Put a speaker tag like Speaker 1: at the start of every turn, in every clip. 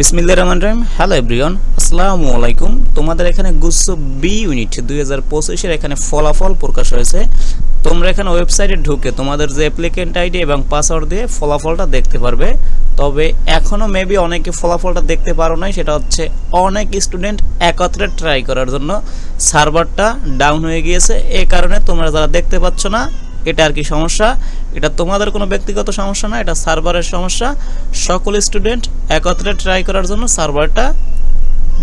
Speaker 1: বিসমিল্লা রহমান রহিম। Hello everyone আসসালামু আলাইকুম। তোমাদের এখানে গুচ্ছ বি ইউনিট দুই হাজার পঁচিশের এখানে ফলাফল প্রকাশ হয়েছে। তোমরা এখানে ওয়েবসাইটে ঢুকে তোমাদের যে অ্যাপ্লিকেন্ট আইডি এবং পাসওয়ার্ড দিয়ে ফলাফলটা দেখতে পারবে। তবে এখনও মেবি অনেকে ফলাফলটা দেখতে পারো নাই, সেটা হচ্ছে অনেক স্টুডেন্ট একত্রে ট্রাই করার জন্য সার্ভারটা ডাউন হয়ে গিয়েছে। এ কারণে তোমরা যারা দেখতে পাচ্ছ না এটা আর কি সমস্যা। এটা তোমাদের কোনো ব্যক্তিগত সমস্যা না, এটা সার্ভারের সমস্যা। সকল স্টুডেন্ট একত্রে ট্রাই করার জন্য সার্ভারটা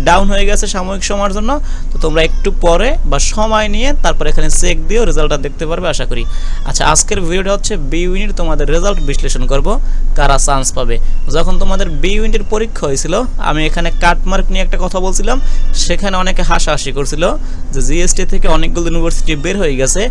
Speaker 1: ডাউন হয়ে গেছে সাময়িক সময়ের জন্য, তো তোমরা একটু পরে বা সময় নিয়ে তারপর এখানে চেক দিয়েও রেজাল্টটা দেখতে পারবে, আশা করি। আচ্ছা আজকের ভিডিওটা হচ্ছে বি ইউনিট তোমাদের রেজাল্ট বিশ্লেষণ করব, কারা চান্স পাবে। যখন তোমাদের বি ইউনিটের পরীক্ষা হয়েছিল, আমি এখানে কাটমার্ক নিয়ে একটা কথা বলছিলাম, সেখানে অনেকে হাসাহাসি করছিল যে জিএসটি থেকে অনেকগুলো ইউনিভার্সিটি বের হয়ে গেছে,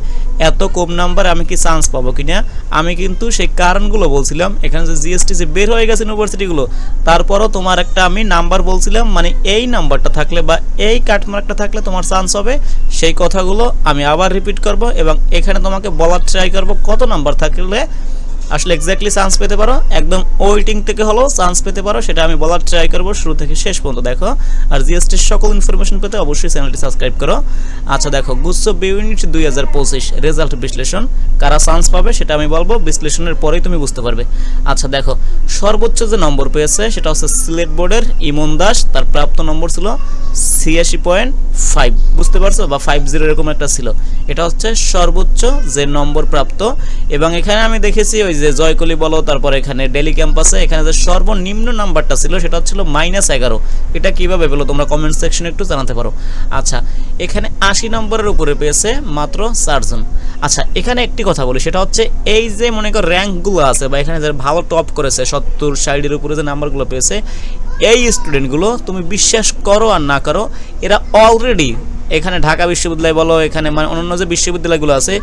Speaker 1: এত কম নাম্বার আমি কি চান্স পাবো কিনা? আমি কিন্তু সেই কারণগুলো বলছিলাম, এখানে যে জিএসটি যে বের হয়ে গেছে ইউনিভার্সিটিগুলো তারপরও তোমার একটা আমি নাম্বার বলছিলাম মানে এই নাম্বারটা থাকলে বা এই কাটমার্কটা থাকলে তোমার চান্স হবে। সেই কথাগুলো আমি আবার রিপিট করব এবং এখানে তোমাকে বলার ট্রাই করব কত নাম্বার থাকলে আসলে এক্স্যাক্টলি চান্স পেতে পারো। একদম ওয়েটিং থেকে হলেও চান্স পেতে পারো, সেটা আমি বলার ট্রাই করব শুরু থেকে শেষ পর্যন্ত, দেখো। আর জিএসটির সকল ইনফরমেশন পেতে অবশ্যই চ্যানেলটি সাবস্ক্রাইব করো। আচ্ছা দেখো, গুচ্ছ ইউনিট দুই হাজার পঁচিশ রেজাল্ট বিশ্লেষণ। কারা চান্স পাবে সেটা আমি বলব, বিশ্লেষণের পরেই তুমি বুঝতে পারবে। আচ্ছা দেখো, সর্বোচ্চ যে নম্বর পেয়েছে, সেটা হচ্ছে সিলেট বোর্ডের ইমন দাস, তার প্রাপ্ত নম্বর ছিল ছিয়াশি পয়েন্ট ফাইভ বুঝতে পারছ? বা ফাইভ জিরো এরকম একটা ছিল। এটা হচ্ছে সর্বোচ্চ যে নম্বর প্রাপ্ত। এবং এখানে আমি দেখেছি ওই যে জয়কলি বলো, তারপর এখানে ডেলি ক্যাম্পাসে এখানে যে সর্বনিম্ন নাম্বারটা ছিল, সেটা হচ্ছিল মাইনাস এগারো। এটা কীভাবে পেল তোমরা কমেন্ট সেকশনে একটু জানাতে পারো। আচ্ছা এখানে আশি নম্বরের উপরে পেয়েছে মাত্র চারজন। আচ্ছা এখানে একটি কথা বলি, সেটা হচ্ছে এই যে মনে কর র্যাঙ্কগুলো আছে, বা এখানে যে ভালো টপ করেছে, সত্তর ষাটের উপরে যে নাম্বারগুলো পেয়েছে, এই স্টুডেন্টগুলো তুমি বিশ্বাস করো আর না করো, এরা অলরেডি এখানে ঢাকা বিশ্ববিদ্যালয় বলো, এখানে মানে অন্যান্য যে বিশ্ববিদ্যালয়গুলো আছে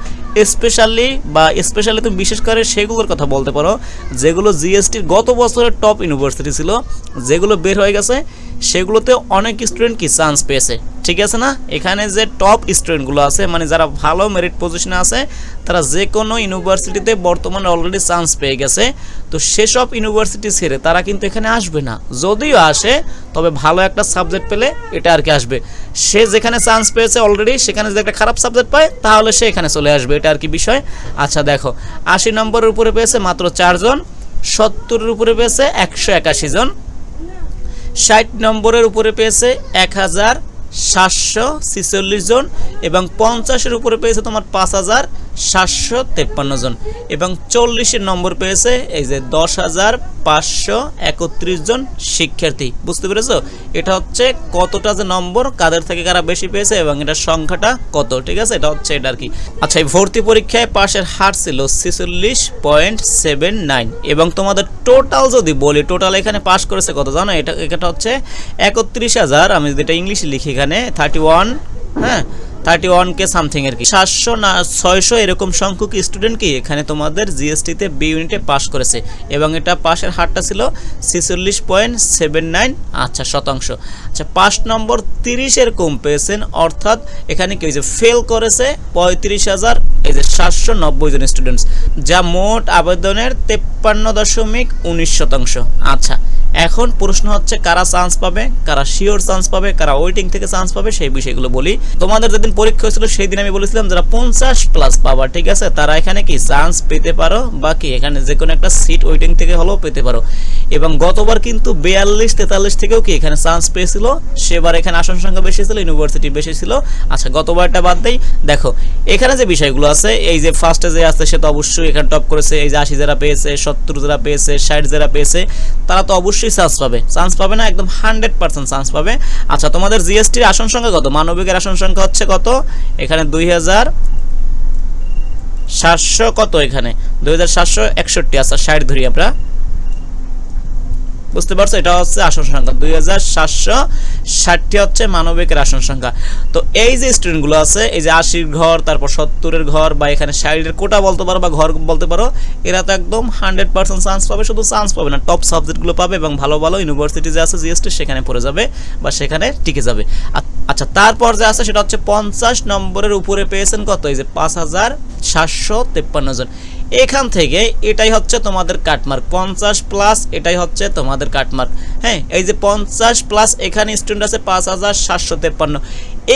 Speaker 1: স্পেশালি বা স্পেশালি তুমি বিশেষ করে সেগুলোর কথা বলতে পারো, যেগুলো জিএসটির গত বছরের টপ ইউনিভার্সিটি ছিল, যেগুলো বের হয়ে গেছে, সেগুলোতে অনেক স্টুডেন্ট কি চান্স পেয়েছে। ঠিক আছে না? এখানে যে টপ স্টুডেন্টগুলো আছে মানে যারা ভালো মেরিট পজিশনে আছে, তারা যে কোনো ইউনিভার্সিটিতে বর্তমানে অলরেডি চান্স পেয়ে গেছে। তো সেসব ইউনিভার্সিটি ছেড়ে তারা কিন্তু এখানে আসবে না। যদিও আসে, তবে ভালো একটা সাবজেক্ট পেলে এটা আর কি আসবে। সে যেখানে চান্স পেয়েছে অলরেডি সেখানে যদি একটা খারাপ সাবজেক্ট পায়, তাহলে সে এখানে চলে আসবে। এটা আর কি বিষয়? আচ্ছা দেখো, আশি নম্বরের উপরে পেয়েছে মাত্র চারজন সত্তরের উপরে পেয়েছে একশো একাশি জন, ষাট নম্বরের উপরে পেয়েছে এক হাজার সাতশো ছিচল্লিশ জন এবং পঞ্চাশের উপরে পেয়েছে তোমার পাঁচ হাজার সাতশো তেপ্পান্ন জন এবং চল্লিশের নম্বর পেয়েছে এই যে দশ হাজার পাঁচশো একত্রিশ জন শিক্ষার্থী। বুঝতে পেরেছ? এটা হচ্ছে কতটা যে নম্বর, কাদের থেকে কারা বেশি পেয়েছে এবং এটার সংখ্যাটা কত, ঠিক আছে? এটা হচ্ছে এটা আর কি। আচ্ছা এই ভর্তি পরীক্ষায় পাশের হার ছিল ছেচল্লিশ পয়েন্ট সেভেন নাইন। এবং তোমাদের টোটাল যদি বলি, টোটাল এখানে পাশ করেছে কত জানো? এটা এটা হচ্ছে একত্রিশ হাজার, আমি যদি এটা ইংলিশে লিখি এখানে, থার্টি ওয়ান হ্যাঁ? থার্টি ওয়ান কে সামথিং আর কি? সাতশো না ছয়শো এরকম সংখ্যক স্টুডেন্ট কি এখানে তোমাদের জিএসটিতে বি ইউনিটে পাস করেছে? এবং এটা পাশের হারটা ছিল ছেচল্লিশ পয়েন্ট সেভেন নাইন। আচ্ছা শতাংশ। আচ্ছা পাঁচ নম্বর তিরিশের কম পেয়েছেন, অর্থাৎ এখানে কি যে ফেল করেছে পঁয়ত্রিশ হাজার, এই যে সাতশো নব্বই জন স্টুডেন্টস যা মোট আবেদনের তেপ্পান্ন দশমিক উনিশ শতাংশ। আচ্ছা এখন প্রশ্ন হচ্ছে, কারা চান্স পাবে, কারা শিওর চান্স পাবে, কারা ওয়েটিং থেকে চান্স পাবে, সেই বিষয়গুলো বলি। তোমাদের যেদিন পরীক্ষা হয়েছিল সেই দিন আমি বলেছিলাম যারা পঞ্চাশ প্লাস পাবা, ঠিক আছে? তারা এখানে কি চান্স পেতে পারো, বা কি এখানে যে কোনো একটা সিট ওয়েটিং থেকে হলেও পেতে পারো। এবং গতবার কিন্তু বিয়াল্লিশ, তেতাল্লিশ থেকেও কি এখানে চান্স পেয়েছিল? সেবার এখানে আসন সংখ্যা বেশি ছিল ইউনিভার্সিটি বেশি ছিল। আচ্ছা গতবারটা বাদ দেই। দেখো, এখানে যে বিষয়গুলো আছে, এই যে ফার্স্টে যে আছে, সে তো অবশ্যই এখানে টপ করেছে, এই যে আশি যারা পেয়েছে, সত্তর যারা পেয়েছে, ষাট যারা পেয়েছে, তারা তো অবশ্যই চান্স পাবে। চান্স পাবে না, একদম হান্ড্রেড পার্সেন্ট চান্স পাবে। আচ্ছা তোমাদের জিএসটির আসন সংখ্যা কত? মানবিকের আসন সংখ্যা হচ্ছে কত? এখানে দুই হাজার সাতশো কত এখানে? দুই হাজার সাতশো একষট্টি। আচ্ছা ষাট ধরি আমরা। বুঝতে পারছ? এটা হচ্ছে আসন সংখ্যা। দুই হাজার সাতশো ষাটটি হচ্ছে মানবিকের আসন সংখ্যা। তো এই যে স্টুডেন্টগুলো আছে, এই যে আশির ঘর, তারপর সত্তরের ঘর, বা এখানে ষাটের কোটা বলতে পারো বা ঘর বলতে পারো, এরা তো একদম হান্ড্রেড পার্সেন্ট চান্স পাবে, শুধু চান্স পাবে না টপ সাবজেক্টগুলো পাবে এবং ভালো ভালো ইউনিভার্সিটি যে আছে জিএসটি সেখানে পড়ে যাবে বা সেখানে টিকে যাবে। আচ্ছা তারপর যে আছে, সেটা হচ্ছে পঞ্চাশ নম্বরের উপরে পেয়েছেন কত? এই যে পাঁচ হাজার সাতশো তেপ্পান্ন জন। এখান থেকে এটাই হচ্ছে তোমাদের কাটমার্ক পঞ্চাশ প্লাস এটাই হচ্ছে তোমাদের কাটমার্ক হ্যাঁ এই যে পঞ্চাশ প্লাস এখানে স্টুডেন্ট আছে পাঁচ হাজার সাতশো তেপ্পান্ন।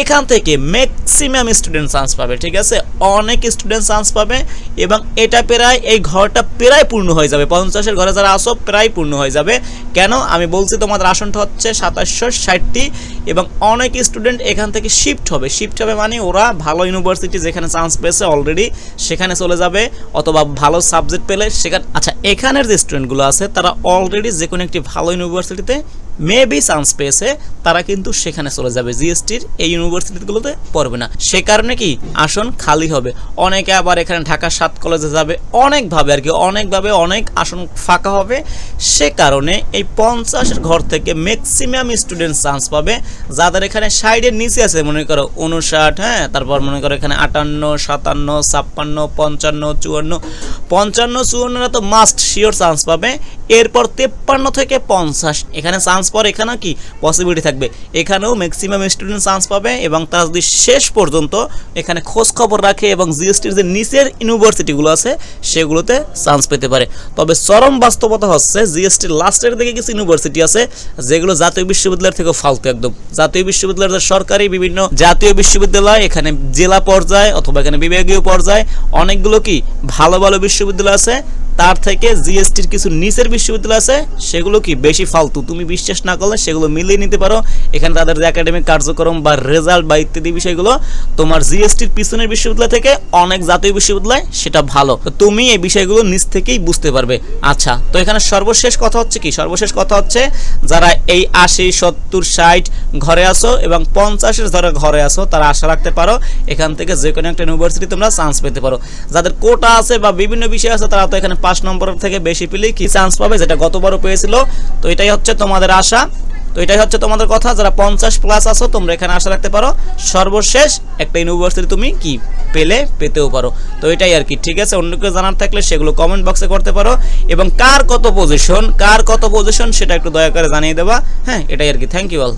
Speaker 1: এখান থেকে ম্যাক্সিমাম স্টুডেন্ট চান্স পাবে, ঠিক আছে? অনেক স্টুডেন্ট চান্স পাবে এবং এটা প্রায়, এই ঘরটা প্রায় পূর্ণ হয়ে যাবে। পঞ্চাশের ঘরে যারা আসো প্রায় পূর্ণ হয়ে যাবে। কেন? আমি বলছি তোমাদের আসনটা হচ্ছে সাতাশশো ষাটটি এবং অনেক স্টুডেন্ট এখান থেকে শিফট হবে। শিফট হবে মানে ওরা ভালো ইউনিভার্সিটি যেখানে চান্স পেয়েছে অলরেডি সেখানে চলে যাবে অথবা ভালো সাবজেক্ট পেলে সেখানে আচ্ছা এখানের যে স্টুডেন্টগুলো আছে, তারা অলরেডি যে কোনো একটি ভালো ইউনিভার্সিটিতে মেবি চান্স পেয়েছে তারা কিন্তু সেখানে চলে যাবে। জিএসটির এই ইউনিভার্সিটিগুলোতে পড়বে না। সে কারণে কি? আসন খালি হবে। অনেকে আবার এখানে ঢাকা সাত কলেজে যাবে। অনেকভাবে আর কি, অনেকভাবে অনেক আসন ফাঁকা হবে। সে কারণে এই পঞ্চাশের ঘর থেকে ম্যাক্সিমাম স্টুডেন্ট চান্স পাবে। যাদের এখানে সাইডের নিচে আছে, মনে করো উনষাট হ্যাঁ? তারপর মনে করো এখানে আটান্ন, সাতান্ন, ছাপ্পান্ন, পঞ্চান্ন, চুয়ান্ন। পঞ্চান্ন, চুয়ান্নরা তো মাস্ট শিওর চান্স পাবে। এরপর তেপ্পান্ন থেকে পঞ্চাশ এখানে চান্স পর এখানে কি পসিবিলিটি থাকবে? এখানেও ম্যাক্সিমাম স্টুডেন্ট চান্স পাবে এবং তারা যদি শেষ পর্যন্ত এখানে খোঁজ খবর রাখে এবং জিএসটির যে নিচের ইউনিভার্সিটিগুলো আছে, সেগুলোতে চান্স পেতে পারে। তবে চরম বাস্তবতা হচ্ছে জিএসটির লাস্টের দিকে কিছু ইউনিভার্সিটি আছে, যেগুলো জাতীয় বিশ্ববিদ্যালয়ের থেকে ফালতু একদম। জাতীয় বিশ্ববিদ্যালয়ের যে সরকারি বিভিন্ন জাতীয় বিশ্ববিদ্যালয়, এখানে জেলা পর্যায়ে অথবা এখানে বিভাগীয় পর্যায়ে, অনেকগুলো কি ভালো ভালো বিশ্ববিদ্যালয় আছে তার থেকে জিএসটির কিছু নিচের বিশ্ববিদ্যালয় আছে, সেগুলো কি বেশি ফালতু? তুমি বিশ্বাস না করলে সেগুলো মিলিয়ে নিতে পারো। এখানে তাদের যে একাডেমিক কার্যক্রম বা রেজাল্ট বা ইত্যাদি বিষয়গুলো, তোমার জিএসটির পিছনের বিশ্ববিদ্যালয় থেকে অনেক জাতীয় বিশ্ববিদ্যালয়, সেটা ভালো। তো তুমি এই বিষয়গুলো নিচ থেকেই বুঝতে পারবে। আচ্ছা তো এখানে সর্বশেষ কথা হচ্ছে কি? সর্বশেষ কথা হচ্ছে, যারা এই আশি, সত্তর, ষাট ঘরে আসো এবং পঞ্চাশের ধরে ঘরে আসো তারা আশা রাখতে পারো, এখান থেকে যে কোনো একটা ইউনিভার্সিটি তোমরা চান্স পেতে পারো। যাদের কোটা আছে বা বিভিন্ন বিষয় আছে, তারা তো এখানে পাঁচ নম্বর থেকে বেশি পেলেই কি চান্স পাবে? যেটা গতবারও পেয়েছিল। তো এটাই হচ্ছে তোমাদের আশা। তো এটাই হচ্ছে তোমাদের কথা। যারা পঞ্চাশ প্লাস আছো, তোমরা এখানে আশা রাখতে পারো। সর্বশেষ একটা ইউনিভার্সিটি তুমি কি পেলে, পেতেও পারো। তো এটাই আর কি, ঠিক আছে? অন্য কেউ জানার থাকলে সেগুলো কমেন্ট বক্সে করতে পারো। এবং কার কত পজিশন কার কত পজিশন সেটা একটু দয়া করে জানিয়ে দেবা। হ্যাঁ এটাই আর কি। Thank you all